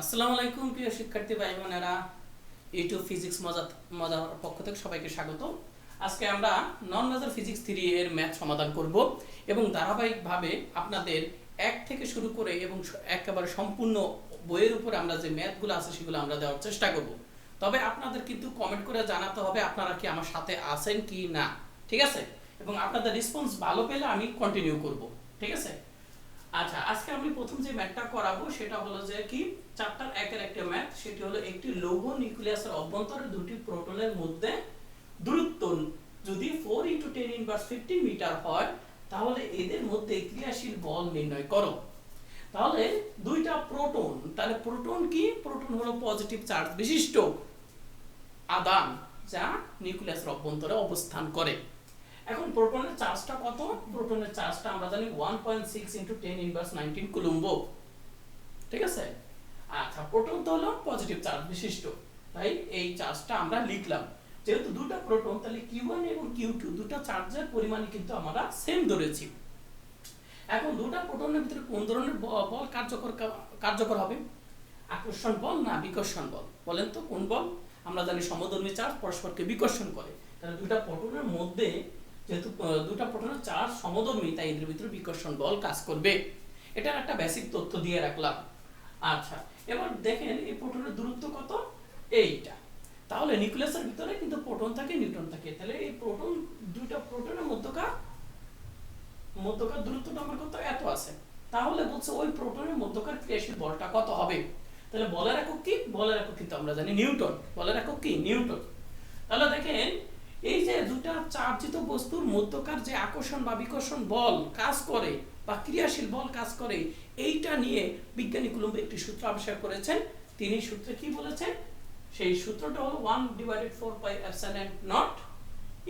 আসসালামু আলাইকুম, প্রিয় শিক্ষার্থী ভাই বোনেরা ইউটিউব ফিজিক্স মজা, মজার পক্ষ থেকে সবাইকে স্বাগত। আজকে আমরা নন মেজর ফিজিক্স থ্রি এর ম্যাথ সমাধান করব এবং ধারাবাহিকভাবে আপনাদের এক থেকে শুরু করে এবং একেবারে সম্পূর্ণ বইয়ের উপরে আমরা যে ম্যাথগুলো আছে সেগুলো আমরা দেওয়ার চেষ্টা করব। তবে আপনাদের কিন্তু কমেন্ট করে জানাতে হবে আপনারা কি আমার সাথে আছেন কি না, ঠিক আছে? এবং আপনাদের রেসপন্স ভালো পেলে আমি কন্টিনিউ করব, ঠিক আছে? আচ্ছা আজকে আমি প্রথম যে ম্যাথটা করাবো, সেটা হলো যে কি? চ্যাপ্টার একের একটা ম্যাথ সেটি হলো একটি লৌহ নিউক্লিয়াসের অভ্যন্তরে দুটি প্রোটনের মধ্যে দূরত্ব। যদি four into ten inverse fifteen metre হয়, তাহলে এদের মধ্যে ক্রিয়াশীল বল নির্ণয় করো। তাহলে দুইটা প্রোটন তাহলে প্রোটন কি? প্রোটন হলো পজিটিভ চার্জ বিশিষ্ট আদান, যা নিউক্লিয়াসের অভ্যন্তরে অবস্থান করে। এখন প্রোটনের চার্জটা কত? প্রোটনের চার্জটা আমরা জানি 1.6 six into ten inverse nineteen coulomb. ঠিক আছে? আচ্ছা প্রোটন তো হলো পজিটিভ চার্জ বিশিষ্ট। তাই এই চার্জটা আমরা লিখলাম। যেহেতু দুটো প্রোটন তাহলে কিউ ওয়ান এবং কিউ টু দুটো চার্জের পরিমাণই কিন্তু আমরা সেম ধরেছি। এখন দুটো প্রোটনের ভিতরে কোন ধরনের বল কার্যকর কার্যকর হবে? আকর্ষণ বল না বিকর্ষণ বল? বলেন তো কোন বল? আমরা জানি সমধর্মী চার্জ পরস্পরকে বিকর্ষণ করে। তাহলে দুটা প্রোটনের মধ্যে যেহেতু দুটা প্রোটনের চার্জ সমধর্মী তাই এদের ভিতরে বিকর্ষণ বল কাজ করবে। এটার একটা বেসিক তথ্য দিয়ে রাখলাম। আচ্ছা এবার দেখেন এই প্রোটনের দূরত্ব কত? এইটা। তাহলে নিউক্লিয়াসের ভিতরে কিন্তু প্রোটন থাকে, নিউট্রন থাকে। তাহলে এই প্রোটন, দুইটা প্রোটনের মধ্যকার মধ্যকার দূরত্বটা আমার কত? এত আছে। তাহলে বলছে ওই প্রোটনের মধ্যকার ক্রিয়াশীল বলটা কত হবে? তাহলে বলের একক কি? বলের একক কিন্তু আমরা জানি নিউটন বলের একক কি? নিউটন তাহলে দেখেন এই যে দুটা চার্জিত বস্তুর মধ্যকার যে আকর্ষণ বা বিকর্ষণ বল কাজ করে বা ক্রিয়াশীল বল কাজ করে, এইটা নিয়ে বিজ্ঞানী কুলম্ব একটি সূত্র আবিষ্কার করেছেন। তিনি সূত্রে কি বলেছেন? সেই সূত্রটা হলো one divided four by epsilon naught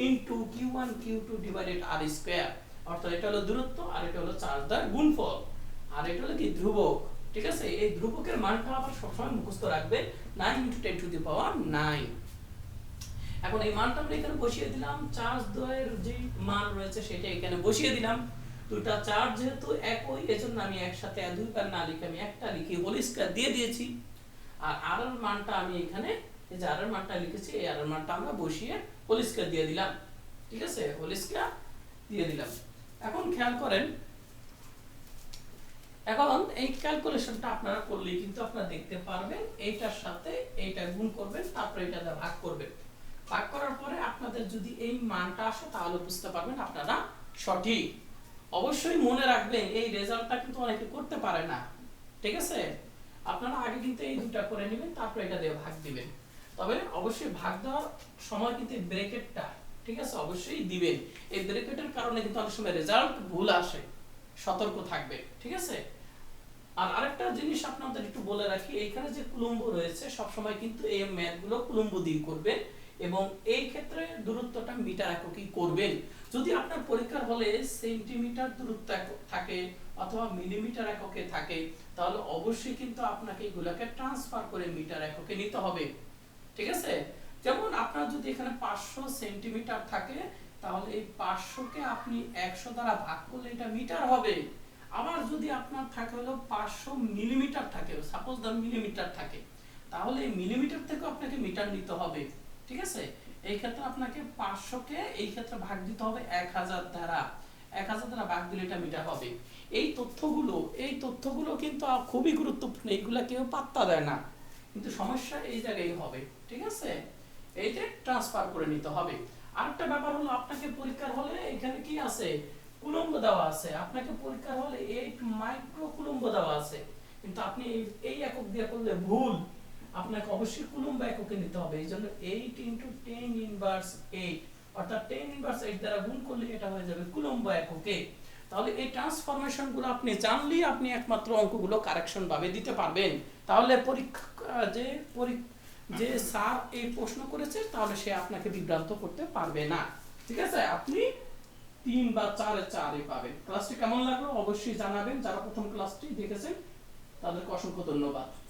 into Q one Q two divided R square অর্থাৎ এটা হলো দূরত্ব আর এটা হলো চার্জ দ্য গুণফল। আর এটা হলো কি? ধ্রুবক। ঠিক আছে? এই ধ্রুবকের মানটা আবার সবসময় মুখস্থ রাখবে। Nine into ten to the power nine এখন এই মানটা আমরা এখানে বসিয়ে দিলাম। চার্জ দ্বয়ের যে মান রয়েছে সেটা এখানে বসিয়ে দিলাম। দুটা চার্জ যেহেতু একই, এজন্য আমি একসাথে দুইবার না লিখে আমি একটা লিখে হোল স্কয়ার দিয়ে দিয়েছি। আর আর এর মানটা আমি এখানে, এই যে আর এর মানটা লিখেছি, এই আর এর মানটা আমরা বসিয়ে হোল স্কয়ার দিয়ে দিলাম। ঠিক আছে? হোল স্কয়ার দিয়ে দিলাম। এখন খেয়াল করেন, এখন এই ক্যালকুলেশনটা আপনারা করলেই কিন্তু আপনারা দেখতে পারবেন, এইটার সাথে এইটা গুণ করবেন, তারপরে এটা ভাগ করবেন। ভাগ করার পরে আপনাদের যদি এই মানটা আসে, তাহলে বুঝতে পারবেন আপনারা সঠিক। অবশ্যই মনে রাখবেন, এই রেজাল্টটা কিন্তু অনেকে করতে পারে না। ঠিক আছে? আপনারা আগে কিন্তু এই দুটা করে নেবেন, তারপরে এটা দিয়ে ভাগ দিবেন। তবে অবশ্যই ভাগ দেওয়ার সময় কিন্তু ব্রেকেটটা, ঠিক আছে? অবশ্যই দিবেন। এই ব্রেকেটের কারণে কিন্তু অনেক সময় রেজাল্ট ভুল আসে, সতর্ক থাকবে ঠিক আছে? আর আরেকটা জিনিস আপনাদের একটু বলে রাখি, এইখানে যে কুলম্ব রয়েছে, সবসময় কিন্তু এই ম্যাথগুলো কুলম্ব দিয়ে করবেন। এবং এই ক্ষেত্রে দূরত্বটা মিটার এককই করবেন। যদি আপনার পরীক্ষার হলে সেন্টিমিটার দূরত্ব থাকে অথবা মিলিমিটার এককে থাকে, তাহলে অবশ্যই কিন্তু আপনাকে এগুলাকে ট্রান্সফার করে মিটার এককে নিতে হবে। ঠিক আছে? যেমন আপনার যদি এখানে পাঁচশো সেন্টিমিটার থাকে, তাহলে এই পাঁচশোকে আপনি একশো দ্বারা ভাগ করলে এটা মিটার হবে। আবার যদি আপনার থাকে হলো পাঁচশো মিলিমিটার থাকে সাপোজ ধর মিলিমিটার থাকে, তাহলে এই মিলিমিটার থেকে আপনাকে মিটার নিতে হবে। ঠিক আছে? এই ক্ষেত্রে আপনাকে পাঁচশোকে এই ক্ষেত্রে ভাগ দিতে হবে এক হাজার দ্বারা এক হাজার দ্বারা ভাগ দিলে এটা মিটার হবে। এই তথ্যগুলো এই তথ্যগুলো কিন্তু খুবই গুরুত্বপূর্ণ, এইগুলা কেউ পাত্তা দেয় না। কিন্তু সমস্যা এই জায়গায় হবে, ঠিক আছে? এইটা ট্রান্সফার করে নিতে হবে। আরেকটা ব্যাপার হলো, আপনাকে পরীক্ষার হলে এখানে কি আছে? কুলম্ব দেওয়া আছে। আপনাকে পরীক্ষার হলে এইট মাইক্রো কুলম্ব দেওয়া আছে। কিন্তু আপনি এই একক দিয়ে করলে ভুল। আপনাকে অবশ্যই কুলম্ব এককে নিতে হবে, এই জন্য eight into ten inverse eight অর্থাৎ টেন ইনভার্স এইট দ্বারা গুণ করলে এটা হয়ে যাবে কুলম্ব এককে তাহলে এই ট্রান্সফরমেশনগুলো আপনি জানলেই আপনি একমাত্র অঙ্কগুলো কারেকশন ভাবে দিতে পারবেন। তাহলে পরীক্ষা, যে যে স্যার এই প্রশ্ন করেছে, তাহলে সে আপনাকে বিভ্রান্ত করতে পারবে না। ঠিক আছে? আপনি তিন বা চারে চারে পাবেন। ক্লাসটি কেমন লাগল? অবশ্যই জানাবেন। যারা প্রথম ক্লাসটি দেখেছেন, তাদেরকে অসংখ্য ধন্যবাদ।